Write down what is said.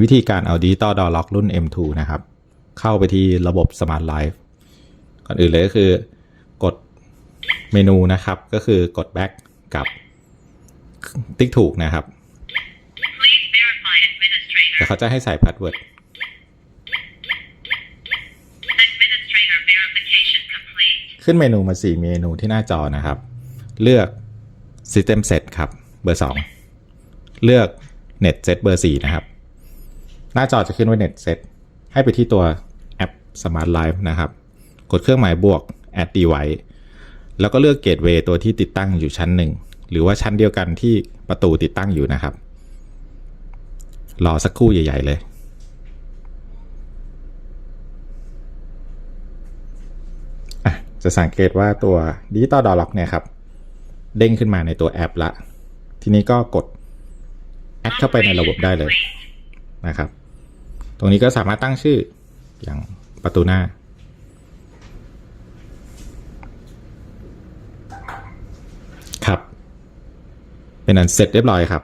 วิธีการเอา Digital Door Lock รุ่น M2 นะครับ เข้าไปที่ระบบ Smart Life ก่อนอื่นเลยก็คือกดเมนูนะครับ ก็คือกด back กับติ๊กถูกนะครับ แต่เขาจะให้ใส่ password Administrator verification complete. ขึ้นเมนูมา 4 เมนูที่หน้าจอนะครับ เลือก System Set ครับ เบอร์ 2 เลือก Net Set เบอร์ 4 นะครับ หน้าจอจะขึ้นว่า Net Set ให้ไปที่ตัวแอป Smart Life นะครับ กดเครื่องหมายบวก Add Device แล้วก็เลือก Gateway ตัวที่ติดตั้งอยู่ชั้นหนึ่ง หรือว่าชั้นเดียวกันที่ประตูติดตั้งอยู่นะครับ รอสักครู่ใหญ่ ๆ เลยจะสังเกตว่าตัว Digital Door Lock เนี่ยครับ เด้งขึ้นมาในตัวแอปละ ทีนี้ก็กดแอดเข้าไปในระบบได้เลยนะครับ ตรงนี้ก็สามารถตั้งชื่ออย่างประตูหน้า ครับ เป็นอันเสร็จเรียบร้อยครับ